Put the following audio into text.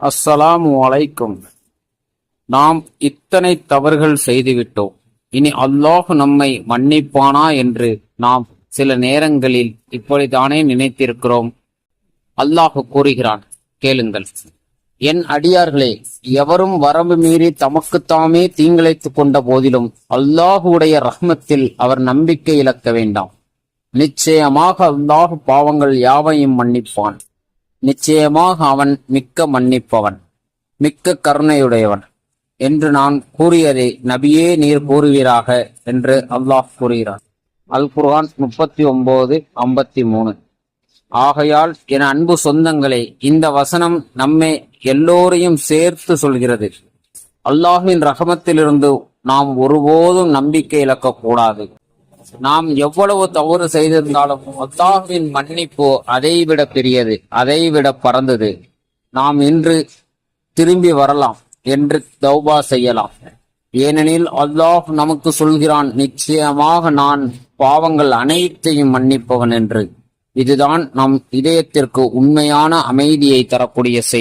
அஸ்ஸலாமு அலைக்கும். நாம் இத்தனை தவறுகள் செய்துவிட்டோம். இனி அல்லாஹ் நம்மை மன்னிப்பானா என்று நாம் சில நேரங்களில் இப்படித்தானே நினைத்திருக்கிறோம். அல்லாஹ் கூறுகிறான் கேளுங்கள். என் அடியார்களே எவரும் வரம்பு மீறி தமக்குத்தாமே தீங்கிழைத்துக் கொண்ட போதிலும் அல்லாஹுடைய ரஹ்மத்தில் அவர் நம்பிக்கை இழக்க வேண்டாம். நிச்சயமாக அல்லாஹ் பாவங்கள் யாவையும் மன்னிப்பான். நிச்சயமாக அவன் மிக்க மன்னிப்பவன் மிக்க கருணையுடையவன் என்று நான் கூறியதை நபியே நீர் கூறுவீராக என்று அல்லாஹ் கூறுகிறார் அல் குர்ஹான் முப்பத்தி ஒன்பது ஐம்பத்தி மூணு ஆகையால் என் அன்பு சொந்தங்களே இந்த வசனம் நம்மை எல்லோரையும் சேர்த்து சொல்கிறது. அல்லாஹின் ரஹமத்திலிருந்து நாம் ஒருபோதும் நம்பிக்கை இழக்கக்கூடாது. நாம் எவ்வளவு தவறு செய்திருந்தாலும் அல்லாஹ்வின் மன்னிப்பு அதைவிட பெரியது அதைவிட பறந்தது நாம் இன்று திரும்பி வரலாம் என்று தௌபா செய்யலாம். ஏனெனில் அல்லாஹ் நமக்கு சொல்கிறான் நிச்சயமாக நான் பாவங்கள் அனைத்தையும் மன்னிப்பவன் என்று. இதுதான் நம் இதயத்திற்கு உண்மையான அமைதியை தரக்கூடிய செய்தி